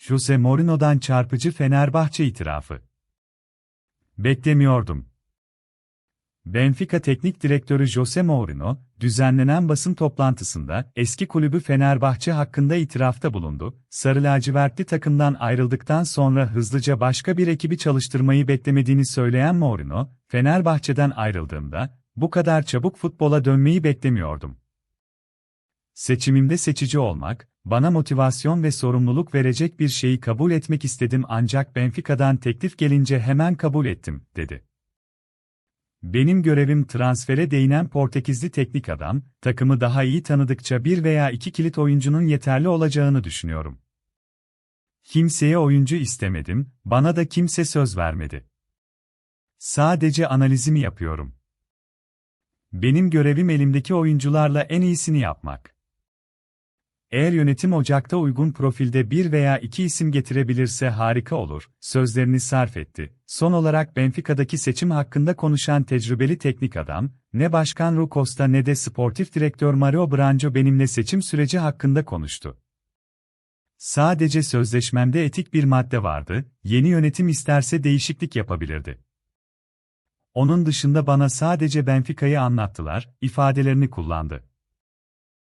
Jose Mourinho'dan çarpıcı Fenerbahçe itirafı. Beklemiyordum. Benfica Teknik Direktörü Jose Mourinho, düzenlenen basın toplantısında eski kulübü Fenerbahçe hakkında itirafta bulundu. Sarı lacivertli takımdan ayrıldıktan sonra hızlıca başka bir ekibi çalıştırmayı beklemediğini söyleyen Mourinho, Fenerbahçe'den ayrıldığımda bu kadar çabuk futbola dönmeyi beklemiyordum. Seçimimde seçici olmak, bana motivasyon ve sorumluluk verecek bir şeyi kabul etmek istedim ancak Benfica'dan teklif gelince hemen kabul ettim, dedi. Benim görevim transfere değinen Portekizli teknik adam, takımı daha iyi tanıdıkça bir veya iki kilit oyuncunun yeterli olacağını düşünüyorum. Kimseye oyuncu istemedim, bana da kimse söz vermedi. Sadece analizimi yapıyorum. Benim görevim elimdeki oyuncularla en iyisini yapmak. Eğer yönetim Ocak'ta uygun profilde bir veya iki isim getirebilirse harika olur, sözlerini sarf etti. Son olarak Benfica'daki seçim hakkında konuşan tecrübeli teknik adam, ne Başkan Rui Costa ne de sportif direktör Mario Branco benimle seçim süreci hakkında konuştu. Sadece sözleşmemde etik bir madde vardı, yeni yönetim isterse değişiklik yapabilirdi. Onun dışında bana sadece Benfica'yı anlattılar, ifadelerini kullandı.